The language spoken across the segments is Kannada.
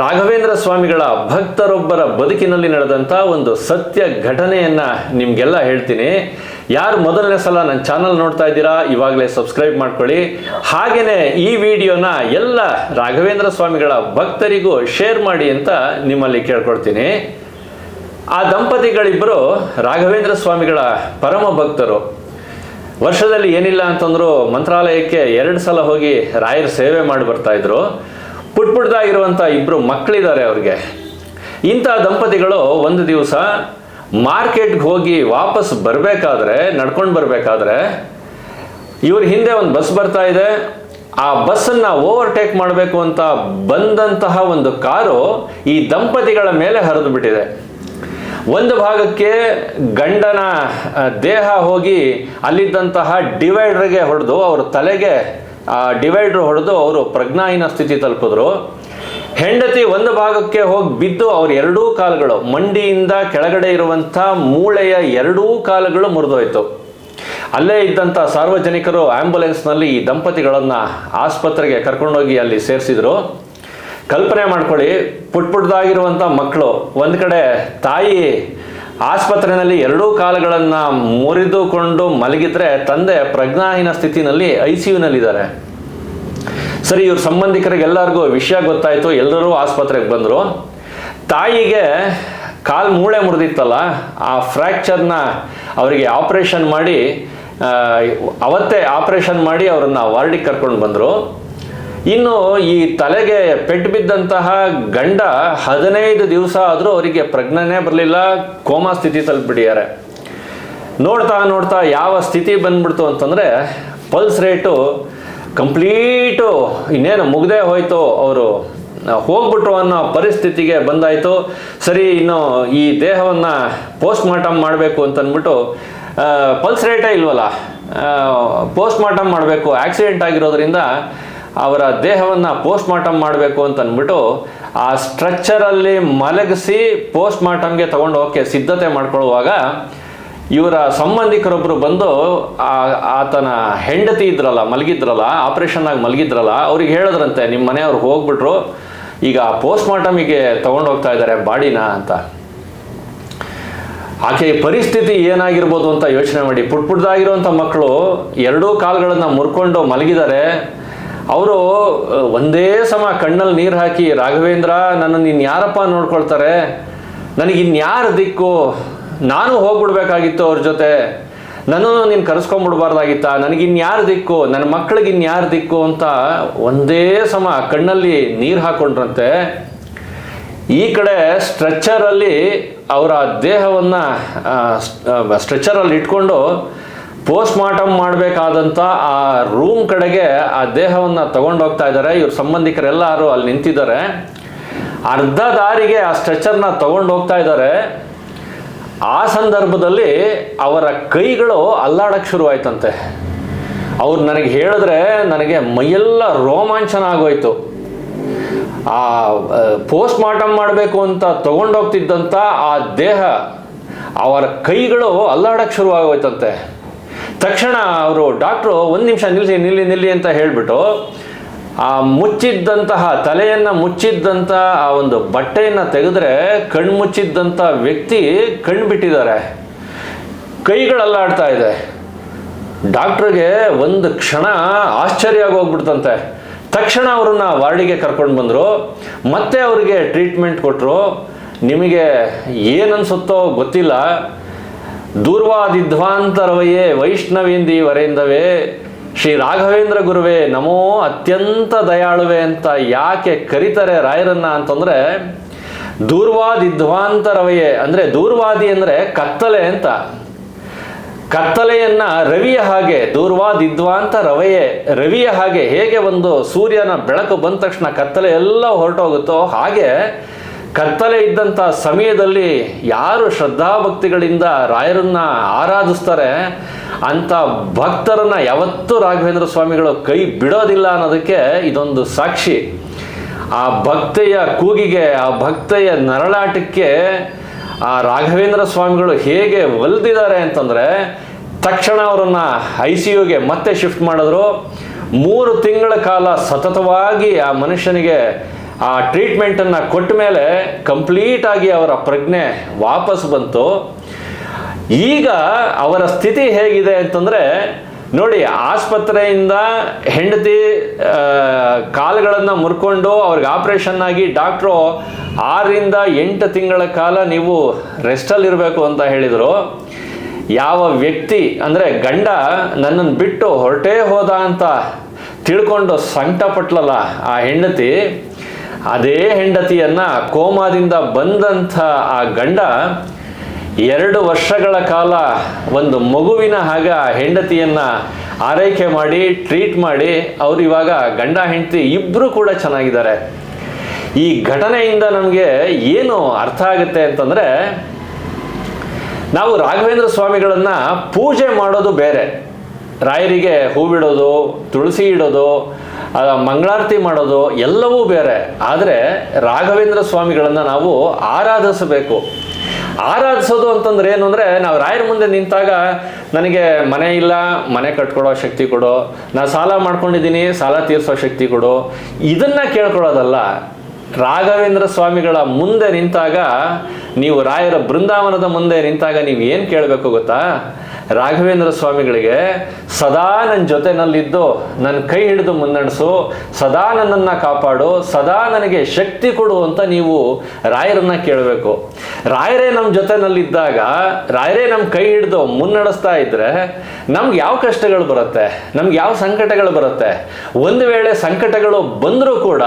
ರಾಘವೇಂದ್ರ ಸ್ವಾಮಿಗಳ ಭಕ್ತರೊಬ್ಬರ ಬದುಕಿನಲ್ಲಿ ನಡೆದಂಥ ಒಂದು ಸತ್ಯ ಘಟನೆಯನ್ನ ನಿಮಗೆಲ್ಲ ಹೇಳ್ತೀನಿ. ಯಾರು ಮೊದಲನೇ ಸಲ ನನ್ನ ಚಾನಲ್ ನೋಡ್ತಾ ಇದ್ದೀರಾ, ಇವಾಗಲೇ ಸಬ್ಸ್ಕ್ರೈಬ್ ಮಾಡ್ಕೊಳ್ಳಿ. ಹಾಗೆಯೇ ಈ ವಿಡಿಯೋನ ಎಲ್ಲ ರಾಘವೇಂದ್ರ ಸ್ವಾಮಿಗಳ ಭಕ್ತರಿಗೂ ಶೇರ್ ಮಾಡಿ ಅಂತ ನಿಮ್ಮಲ್ಲಿ ಕೇಳ್ಕೊಳ್ತೀನಿ. ಆ ದಂಪತಿಗಳಿಬ್ಬರು ರಾಘವೇಂದ್ರ ಸ್ವಾಮಿಗಳ ಪರಮ ಭಕ್ತರು. ವರ್ಷದಲ್ಲಿ ಏನಿಲ್ಲ ಅಂತಂದ್ರು ಮಂತ್ರಾಲಯಕ್ಕೆ ಎರಡು ಸಲ ಹೋಗಿ ರಾಯರ ಸೇವೆ ಮಾಡಿ ಬರ್ತಾ ಇದ್ರು. ಪುಟ್ ಪುಟ್ದಾಗಿರುವಂಥ ಇಬ್ಬರು ಮಕ್ಕಳಿದ್ದಾರೆ ಅವ್ರಿಗೆ. ಇಂಥ ದಂಪತಿಗಳು ಒಂದು ದಿವಸ ಮಾರ್ಕೆಟ್ಗೆ ಹೋಗಿ ವಾಪಸ್ ಬರಬೇಕಾದ್ರೆ, ನಡ್ಕೊಂಡು ಬರಬೇಕಾದ್ರೆ, ಇವ್ರ ಹಿಂದೆ ಒಂದು ಬಸ್ ಬರ್ತಾ ಇದೆ. ಆ ಬಸ್ಸನ್ನು ಓವರ್ಟೇಕ್ ಮಾಡಬೇಕು ಅಂತ ಬಂದಂತಹ ಒಂದು ಕಾರು ಈ ದಂಪತಿಗಳ ಮೇಲೆ ಹರಿದು ಬಿಟ್ಟಿದೆ. ಒಂದು ಭಾಗಕ್ಕೆ ಗಂಡನ ದೇಹ ಹೋಗಿ ಅಲ್ಲಿದ್ದಂತಹ ಡಿವೈಡರ್ಗೆ ಹೊಡೆದು ಅವ್ರ ತಲೆಗೆ ಆ ಡಿವೈಡರ್ ಹೊಡೆದು ಅವರು ಪ್ರಜ್ಞಾಹೀನ ಸ್ಥಿತಿ ತಲುಪಿದ್ರು. ಹೆಂಡತಿ ಒಂದು ಭಾಗಕ್ಕೆ ಹೋಗಿ ಬಿದ್ದು ಅವ್ರ ಎರಡೂ ಕಾಲುಗಳು, ಮಂಡಿಯಿಂದ ಕೆಳಗಡೆ ಇರುವಂಥ ಮೂಳೆಯ ಎರಡೂ ಕಾಲುಗಳು ಮುರಿದೋಯ್ತು. ಅಲ್ಲೇ ಇದ್ದಂಥ ಸಾರ್ವಜನಿಕರು ಆಂಬ್ಯುಲೆನ್ಸ್ನಲ್ಲಿ ಈ ದಂಪತಿಗಳನ್ನು ಆಸ್ಪತ್ರೆಗೆ ಕರ್ಕೊಂಡೋಗಿ ಅಲ್ಲಿ ಸೇರಿಸಿದ್ರು. ಕಲ್ಪನೆ ಮಾಡ್ಕೊಳ್ಳಿ ಪುಟ್ ಪುಟ್ದಾಗಿರುವಂಥ ಮಕ್ಕಳು, ಒಂದು ಕಡೆ ತಾಯಿ ಆಸ್ಪತ್ರೆಯಲ್ಲಿ ಎರಡೂ ಕಾಲುಗಳನ್ನು ಮುರಿದುಕೊಂಡು ಮಲಗಿದ್ರೆ ತಂದೆ ಪ್ರಜ್ಞಾಹೀನ ಸ್ಥಿತಿನಲ್ಲಿ ಐ ಸಿ ಯುನಲ್ಲಿದ್ದಾರೆ ಸರಿ, ಇವ್ರ ಸಂಬಂಧಿಕರಿಗೆಲ್ಲರಿಗೂ ವಿಷಯ ಗೊತ್ತಾಯಿತು, ಎಲ್ಲರೂ ಆಸ್ಪತ್ರೆಗೆ ಬಂದರು. ತಾಯಿಗೆ ಕಾಲು ಮೂಳೆ ಮುರಿದಿತ್ತಲ್ಲ, ಆ ಫ್ರ್ಯಾಕ್ಚರ್ನ ಅವರಿಗೆ ಆಪರೇಷನ್ ಮಾಡಿ ಅವತ್ತೇ ಆಪರೇಷನ್ ಮಾಡಿ ಅವರನ್ನ ವಾರ್ಡಿಗೆ ಕರ್ಕೊಂಡು ಬಂದರು. ಇನ್ನು ಈ ತಲೆಗೆ ಪೆಟ್ಟು ಬಿದ್ದಂತಹ ಗಂಡ ಹದಿನೈದು ದಿವಸ ಆದರೂ ಅವರಿಗೆ ಪ್ರಜ್ಞೆನೇ ಬರಲಿಲ್ಲ, ಕೋಮಾ ಸ್ಥಿತಿ ತಲುಪಿಬಿಟ್ಟಿದ್ದಾರೆ. ನೋಡ್ತಾ ನೋಡ್ತಾ ಯಾವ ಸ್ಥಿತಿ ಬಂದ್ಬಿಡ್ತು ಅಂತಂದರೆ ಪಲ್ಸ್ ರೇಟು ಕಂಪ್ಲೀಟು ಇನ್ನೇನು ಮುಗ್ದೇ ಹೋಯ್ತು. ಅವರು ಹೋಗ್ಬಿಟ್ರು ಅನ್ನೋ ಪರಿಸ್ಥಿತಿಗೆ ಬಂದಾಯಿತು. ಸರಿ, ಇನ್ನು ಈ ದೇಹವನ್ನು ಪೋಸ್ಟ್ ಮಾರ್ಟಮ್ ಮಾಡಬೇಕು ಅಂತಂದ್ಬಿಟ್ಟು ಪಲ್ಸ್ ರೇಟೇ ಇಲ್ವಲ್ಲ ಪೋಸ್ಟ್ ಮಾರ್ಟಮ್ ಮಾಡಬೇಕು. ಆಕ್ಸಿಡೆಂಟ್ ಆಗಿರೋದ್ರಿಂದ ಅವರ ದೇಹವನ್ನು ಪೋಸ್ಟ್ ಮಾರ್ಟಮ್ ಮಾಡಬೇಕು ಅಂತ ಅಂದ್ಬಿಟ್ಟು ಆ ಸ್ಟ್ರಕ್ಚರಲ್ಲಿ ಮಲಗಿಸಿ ಪೋಸ್ಟ್ ಮಾರ್ಟಮ್ಗೆ ತೊಗೊಂಡು ಹೋಗಕ್ಕೆ ಸಿದ್ಧತೆ ಮಾಡ್ಕೊಳ್ಳುವಾಗ ಇವರ ಸಂಬಂಧಿಕರೊಬ್ಬರು ಬಂದು ಆತನ ಹೆಂಡತಿ ಇದ್ರಲ್ಲ, ಮಲಗಿದ್ರಲ್ಲ, ಆಪರೇಷನ್ ಆಗಿ ಮಲಗಿದ್ರಲ್ಲ, ಅವ್ರಿಗೆ ಹೇಳಿದ್ರಂತೆ ನಿಮ್ಮ ಮನೆಯವ್ರು ಹೋಗ್ಬಿಟ್ರು, ಈಗ ಪೋಸ್ಟ್ ಮಾರ್ಟಮಿಗೆ ಹೋಗ್ತಾ ಇದ್ದಾರೆ ಬಾಡಿನ ಅಂತ. ಆಕೆ ಪರಿಸ್ಥಿತಿ ಏನಾಗಿರ್ಬೋದು ಅಂತ ಯೋಚನೆ ಮಾಡಿ ಪುಟ್ ಪುಟ್ದಾಗಿರುವಂಥ ಮಕ್ಕಳು ಎರಡೂ ಕಾಲುಗಳನ್ನು ಮುರ್ಕೊಂಡು ಮಲಗಿದ್ದಾರೆ ಅವರು ಒಂದೇ ಸಮ ಕಣ್ಣಲ್ಲಿ ನೀರು ಹಾಕಿ, ರಾಘವೇಂದ್ರ ನನ್ನನ್ನು ಇನ್ಯಾರಪ್ಪ ಯಾರಪ್ಪ ನೋಡ್ಕೊಳ್ತಾರೆ? ನನಗೆ ಇನ್ಯಾರು ದಿಕ್ಕು? ನಾನು ಹೋಗ್ಬಿಡ್ಬೇಕಾಗಿತ್ತು ಅವ್ರ ಜೊತೆ. ನನ್ನನ್ನು ನೀನು ಕರೆಸ್ಕೊಂಡ್ಬಿಡ್ಬಾರ್ದಾಗಿತ್ತ? ನನಗೆ ಇನ್ಯಾರು ದಿಕ್ಕು? ನನ್ನ ಮಕ್ಕಳಿಗೆ ಇನ್ಯಾರು ದಿಕ್ಕು? ಅಂತ ಒಂದೇ ಸಮ ಕಣ್ಣಲ್ಲಿ ನೀರು ಹಾಕೊಂಡ್ರಂತೆ. ಈ ಕಡೆ ಸ್ಟ್ರೆಚ್ಚರಲ್ಲಿ ಅವರ ದೇಹವನ್ನು ಸ್ಟ್ರೆಚ್ಚರಲ್ಲಿ ಇಟ್ಕೊಂಡು ಪೋಸ್ಟ್ ಮಾರ್ಟಮ್ ಮಾಡಬೇಕಾದಂಥ ಆ ರೂಮ್ ಕಡೆಗೆ ಆ ದೇಹವನ್ನು ತಗೊಂಡೋಗ್ತಾ ಇದ್ದಾರೆ. ಇವ್ರ ಸಂಬಂಧಿಕರೆಲ್ಲರೂ ಅಲ್ಲಿ ನಿಂತಿದ್ದಾರೆ. ಅರ್ಧ ದಾರಿಗೆ ಆ ಸ್ಟ್ರೆಚರ್ನ ತಗೊಂಡೋಗ್ತಾ ಇದ್ದಾರೆ. ಆ ಸಂದರ್ಭದಲ್ಲಿ ಅವರ ಕೈಗಳು ಅಲ್ಲಾಡಕ್ಕೆ ಶುರುವಾಯ್ತಂತೆ. ಅವ್ರು ನನಗೆ ಹೇಳಿದ್ರೆ ನನಗೆ ಮೈಯೆಲ್ಲ ರೋಮಾಂಚನ ಆಗೋಯ್ತು. ಆ ಪೋಸ್ಟ್ ಮಾರ್ಟಮ್ ಮಾಡಬೇಕು ಅಂತ ತಗೊಂಡೋಗ್ತಿದ್ದಂಥ ಆ ದೇಹ ಅವರ ಕೈಗಳು ಅಲ್ಲಾಡಕ್ಕೆ ಶುರುವಾಗೋಯ್ತಂತೆ. ತಕ್ಷಣ ಅವರು, ಡಾಕ್ಟ್ರು, ಒಂದು ನಿಮಿಷ ನಿಲ್ಲಿಸಿ ನಿಲ್ಲಿ ನಿಲ್ಲಿ ಅಂತ ಹೇಳಿಬಿಟ್ಟು, ಆ ಮುಚ್ಚಿದ್ದಂತಹ ತಲೆಯನ್ನು ಮುಚ್ಚಿದ್ದಂಥ ಆ ಒಂದು ಬಟ್ಟೆಯನ್ನು ತೆಗೆದ್ರೆ ಕಣ್ಣು ಮುಚ್ಚಿದ್ದಂಥ ವ್ಯಕ್ತಿ ಕಣ್ಣು ಬಿಟ್ಟಿದ್ದಾರೆ. ಕೈಗಳಲ್ಲಾಡ್ತಾ ಇದೆ. ಡಾಕ್ಟ್ರಿಗೆ ಒಂದು ಕ್ಷಣ ಆಶ್ಚರ್ಯ ಆಗೋಗ್ಬಿಡ್ತಂತೆ. ತಕ್ಷಣ ಅವ್ರನ್ನ ವಾರ್ಡಿಗೆ ಕರ್ಕೊಂಡು ಬಂದರು. ಮತ್ತೆ ಅವರಿಗೆ ಟ್ರೀಟ್ಮೆಂಟ್ ಕೊಟ್ಟರು ನಿಮಗೆ ಏನನ್ಸುತ್ತೋ ಗೊತ್ತಿಲ್ಲ. ದೂರ್ವಾದಿಧ್ವಾಂತರವಯೇ ವೈಷ್ಣವೇಂದಿ ವರೇಂದವೇ ಶ್ರೀ ರಾಘವೇಂದ್ರ ಗುರುವೇ, ನಮೋ ಅತ್ಯಂತ ದಯಾಳುವೆ ಅಂತ ಯಾಕೆ ಕರೀತಾರೆ ರಾಯರನ್ನ ಅಂತಂದ್ರೆ, ದೂರ್ವಾದಿಧ್ವಾಂತರವಯೇ, ಅಂದ್ರೆ ದೂರ್ವಾದಿ ಅಂದ್ರೆ ಕತ್ತಲೆ ಅಂತ. ಕತ್ತಲೆಯನ್ನ ರವಿಯ ಹಾಗೆ ದೂರ್ವಾದಿದ್ವಾಂತ ರವೆಯೇ ರವಿಯ ಹಾಗೆ ಹೇಗೆ ಒಂದು ಸೂರ್ಯನ ಬೆಳಕು ಬಂದ ತಕ್ಷಣ ಕತ್ತಲೆ ಎಲ್ಲ ಹೊರಟೋಗುತ್ತೋ ಹಾಗೆ ಕತ್ತಲೆ ಇದ್ದಂಥ ಸಮಯದಲ್ಲಿ ಯಾರು ಶ್ರದ್ಧಾಭಕ್ತಿಗಳಿಂದ ರಾಯರನ್ನ ಆರಾಧಿಸ್ತಾರೆ ಅಂಥ ಭಕ್ತರನ್ನ ಯಾವತ್ತೂ ರಾಘವೇಂದ್ರ ಸ್ವಾಮಿಗಳು ಕೈ ಬಿಡೋದಿಲ್ಲ ಅನ್ನೋದಕ್ಕೆ ಇದೊಂದು ಸಾಕ್ಷಿ. ಆ ಭಕ್ತೆಯ ಕೂಗಿಗೆ, ಆ ಭಕ್ತೆಯ ನರಳಾಟಕ್ಕೆ ಆ ರಾಘವೇಂದ್ರ ಸ್ವಾಮಿಗಳು ಹೇಗೆ ಒಲ್ದಿದ್ದಾರೆ ಅಂತಂದರೆ ತಕ್ಷಣ ಅವರನ್ನ ಐ ಸಿ ಯುಗೆ ಮತ್ತೆ ಶಿಫ್ಟ್ ಮಾಡಿದ್ರು. ಮೂರು ತಿಂಗಳ ಕಾಲ ಸತತವಾಗಿ ಆ ಮನುಷ್ಯನಿಗೆ ಆ ಟ್ರೀಟ್ಮೆಂಟನ್ನು ಕೊಟ್ಟ ಮೇಲೆ ಕಂಪ್ಲೀಟಾಗಿ ಅವರ ಪ್ರಜ್ಞೆ ವಾಪಸ್ ಬಂತು. ಈಗ ಅವರ ಸ್ಥಿತಿ ಹೇಗಿದೆ ಅಂತಂದರೆ, ನೋಡಿ, ಆಸ್ಪತ್ರೆಯಿಂದ ಹೆಂಡತಿ ಕಾಲುಗಳನ್ನು ಮುರ್ಕೊಂಡು ಅವ್ರಿಗೆ ಆಪ್ರೇಷನ್ ಆಗಿ ಡಾಕ್ಟ್ರು ಆರರಿಂದ ಎಂಟು ತಿಂಗಳ ಕಾಲ ನೀವು ರೆಸ್ಟಲ್ಲಿರಬೇಕು ಅಂತ ಹೇಳಿದರು. ಯಾವ ವ್ಯಕ್ತಿ, ಅಂದರೆ ಗಂಡ ನನ್ನನ್ನು ಬಿಟ್ಟು ಹೊರಟೇ ಹೋದ ಅಂತ ತಿಳ್ಕೊಂಡು ಸಂಕಟಪಟ್ಲಲ್ಲ ಆ ಹೆಂಡತಿ ಅದೇ ಹೆಂಡತಿಯನ್ನ ಕೋಮಾದಿಂದ ಬಂದಂಥ ಆ ಗಂಡ ಎರಡು ವರ್ಷಗಳ ಕಾಲ ಒಂದು ಮಗುವಿನ ಹಾಗ ಹೆಂಡತಿಯನ್ನ ಆರೈಕೆ ಮಾಡಿ ಟ್ರೀಟ್ ಮಾಡಿ, ಅವರು ಇವಾಗ ಗಂಡ ಹೆಂಡತಿ ಇಬ್ಬರು ಕೂಡ ಚೆನ್ನಾಗಿದ್ದಾರೆ. ಈ ಘಟನೆಯಿಂದ ನಮಗೆ ಏನು ಅರ್ಥ ಆಗುತ್ತೆ ಅಂತಂದರೆ, ನಾವು ರಾಘವೇಂದ್ರ ಸ್ವಾಮಿಗಳನ್ನ ಪೂಜೆ ಮಾಡೋದು ಬೇರೆ. ರಾಯರಿಗೆ ಹೂ ಬಿಡೋದು, ತುಳಸಿ ಇಡೋದು ಮಂಗಳಾರತಿ ಮಾಡೋದು ಎಲ್ಲವೂ ಬೇರೆ. ಆದರೆ ರಾಘವೇಂದ್ರ ಸ್ವಾಮಿಗಳನ್ನು ನಾವು ಆರಾಧಿಸಬೇಕು. ಆರಾಧಿಸೋದು ಅಂತಂದ್ರೆ ಏನು ಅಂದರೆ ನಾವು ರಾಯರ ಮುಂದೆ ನಿಂತಾಗ ನನಗೆ ಮನೆ ಇಲ್ಲ, ಮನೆ ಕಟ್ಕೊಡೋ ಶಕ್ತಿ ಕೊಡು ನಾನು ಸಾಲ ಮಾಡ್ಕೊಂಡಿದ್ದೀನಿ, ಸಾಲ ತೀರಿಸೋ ಶಕ್ತಿ ಕೊಡು. ಇದನ್ನು ಕೇಳ್ಕೊಳ್ಳೋದಲ್ಲ. ರಾಘವೇಂದ್ರ ಸ್ವಾಮಿಗಳ ಮುಂದೆ ನಿಂತಾಗ ನೀವು ರಾಯರ ಬೃಂದಾವನದ ಮುಂದೆ ನಿಂತಾಗ ನೀವು ಏನು ಕೇಳಬೇಕು ಗೊತ್ತಾ? ರಾಘವೇಂದ್ರ ಸ್ವಾಮಿಗಳಿಗೆ, ಸದಾ ನನ್ನ ಜೊತೆನಲ್ಲಿದ್ದು ನನ್ನ ಕೈ ಹಿಡಿದು ಮುನ್ನಡೆಸು, ಸದಾ ನನ್ನನ್ನು ಕಾಪಾಡು, ಸದಾ ನನಗೆ ಶಕ್ತಿ ಕೊಡು ಅಂತ ನೀವು ರಾಯರನ್ನ ಕೇಳಬೇಕು. ರಾಯರೇ ನಮ್ಮ ಜೊತೆನಲ್ಲಿದ್ದಾಗ, ರಾಯರೇ ನಮ್ಮ ಕೈ ಹಿಡಿದು ಮುನ್ನಡೆಸ್ತಾ ಇದ್ರೆ, ನಮ್ಗೆ ಯಾವ ಕಷ್ಟಗಳು ಬರುತ್ತೆ? ನಮ್ಗೆ ಯಾವ ಸಂಕಟಗಳು ಬರುತ್ತೆ? ಒಂದು ವೇಳೆ ಸಂಕಟಗಳು ಬಂದರೂ ಕೂಡ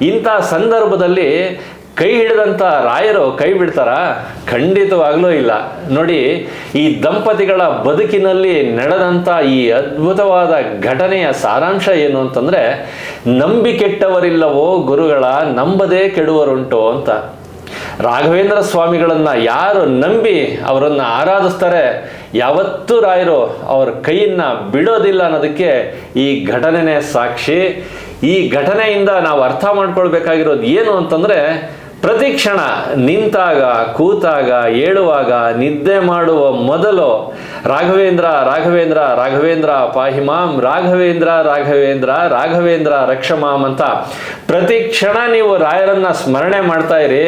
ಇಂಥ ಸಂದರ್ಭದಲ್ಲಿ ಕೈ ಹಿಡಿದಂಥ ರಾಯರು ಕೈ ಬಿಡ್ತಾರಾ? ಖಂಡಿತವಾಗ್ಲೂ ಇಲ್ಲ. ನೋಡಿ, ಈ ದಂಪತಿಗಳ ಬದುಕಿನಲ್ಲಿ ನಡೆದಂಥ ಈ ಅದ್ಭುತವಾದ ಘಟನೆಯ ಸಾರಾಂಶ ಏನು ಅಂತಂದರೆ, ನಂಬಿಕೆಟ್ಟವರಿಲ್ಲವೋ ಗುರುಗಳ, ನಂಬದೇ ಕೆಡುವರುಂಟು ಅಂತ. ರಾಘವೇಂದ್ರ ಸ್ವಾಮಿಗಳನ್ನ ಯಾರು ನಂಬಿ ಅವರನ್ನು ಆರಾಧಿಸ್ತಾರೆ? ಯಾವತ್ತೂ ರಾಯರು ಅವರ ಕೈಯನ್ನ ಬಿಡೋದಿಲ್ಲ ಅನ್ನೋದಕ್ಕೆ ಈ ಘಟನೆನೇ ಸಾಕ್ಷಿ. ಈ ಘಟನೆಯಿಂದ ನಾವು ಅರ್ಥ ಮಾಡ್ಕೊಳ್ಬೇಕಾಗಿರೋದು ಏನು ಅಂತಂದ್ರೆ ಪ್ರತಿ ಕ್ಷಣ ನಿಂತಾಗ, ಕೂತಾಗ, ಏಳುವಾಗ, ನಿದ್ದೆ ಮಾಡುವ ಮೊದಲು ರಾಘವೇಂದ್ರ ರಾಘವೇಂದ್ರ ರಾಘವೇಂದ್ರ ಪಾಹಿಮಾಂ ರಾಘವೇಂದ್ರ ರಾಘವೇಂದ್ರ ರಾಘವೇಂದ್ರ ರಕ್ಷಮಾಂ ಅಂತ ಪ್ರತಿ ಕ್ಷಣ ನೀವು ರಾಯರನ್ನ ಸ್ಮರಣೆ ಮಾಡ್ತಾ ಇರಿ.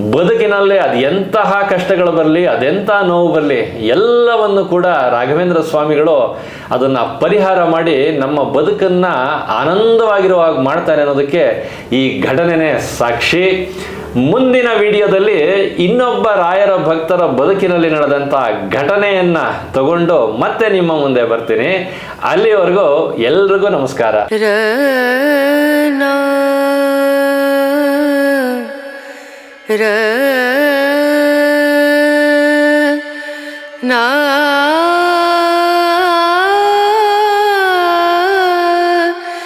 ಬದುಕಿನಲ್ಲಿ ಅದು ಎಂತಹ ಕಷ್ಟಗಳು ಬರಲಿ, ಅದೆಂಥ ನೋವು ಬರಲಿ, ಎಲ್ಲವನ್ನು ಕೂಡ ರಾಘವೇಂದ್ರ ಸ್ವಾಮಿಗಳು ಅದನ್ನು ಪರಿಹಾರ ಮಾಡಿ ನಮ್ಮ ಬದುಕನ್ನು ಆನಂದವಾಗಿರುವ ಹಾಗೆ ಮಾಡ್ತಾರೆ ಅನ್ನೋದಕ್ಕೆ ಈ ಘಟನೆನೇ ಸಾಕ್ಷಿ. ಮುಂದಿನ ವಿಡಿಯೋದಲ್ಲಿ ಇನ್ನೊಬ್ಬ ರಾಯರ ಭಕ್ತರ ಬದುಕಿನಲ್ಲಿ ನಡೆದಂಥ ಘಟನೆಯನ್ನ ತಗೊಂಡು ಮತ್ತೆ ನಿಮ್ಮ ಮುಂದೆ ಬರ್ತೀನಿ. ಅಲ್ಲಿವರೆಗೂ ಎಲ್ರಿಗೂ ನಮಸ್ಕಾರ. ra